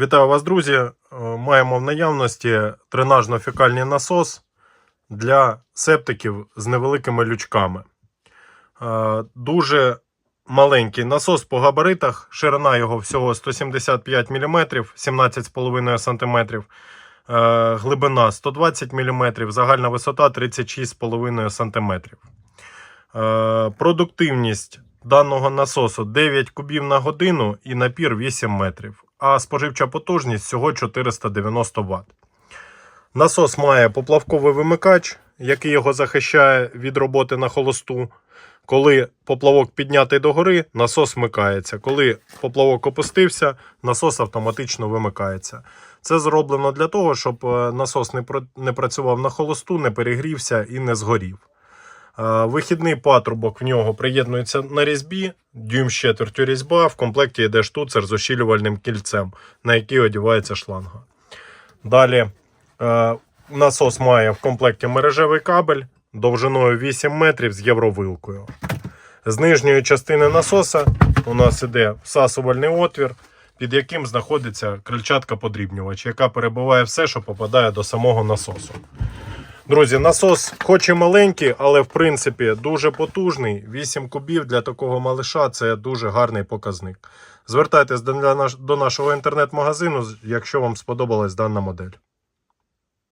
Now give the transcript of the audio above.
Вітаю вас, друзі. Е, Маємо в наявності тренажно-фекальний насос для септиків з невеликими лючками. Е, Дуже маленький насос по габаритах. Ширина його всього 175 мм, 17,5 см. Глибина 120 мм, загальна висота 36,5 см. Е, Продуктивність даного насосу 9 кубів на годину і напір 8 метрів, а споживча потужність всього 490 Вт. Насос має поплавковий вимикач, який його захищає від роботи на холосту. Коли поплавок піднятий догори, насос вмикається. Коли поплавок опустився, насос автоматично вимикається. Це зроблено для того, щоб е, насос не працював на холосту, не перегрівся і не згорів. Е, Вихідний патрубок в нього приєднується на різьбі, дюйм з четвертю різьба. В комплекті йде штуцер з ощілювальним кільцем, на який одягається шланга. Далі е, насос має в комплекті мережевий кабель довжиною 8 метрів з євровилкою. З нижньої частини насоса у нас іде всасувальний отвір, під яким знаходиться крильчатка подрібнювач, яка перебиває все, що попадає до самого насосу. Друзі, насос хоч і маленький, але в принципі дуже потужний. 8 кубів для такого малиша це дуже гарний показник. Звертайтесь до, нашого інтернет-магазину, якщо вам сподобалась дана модель.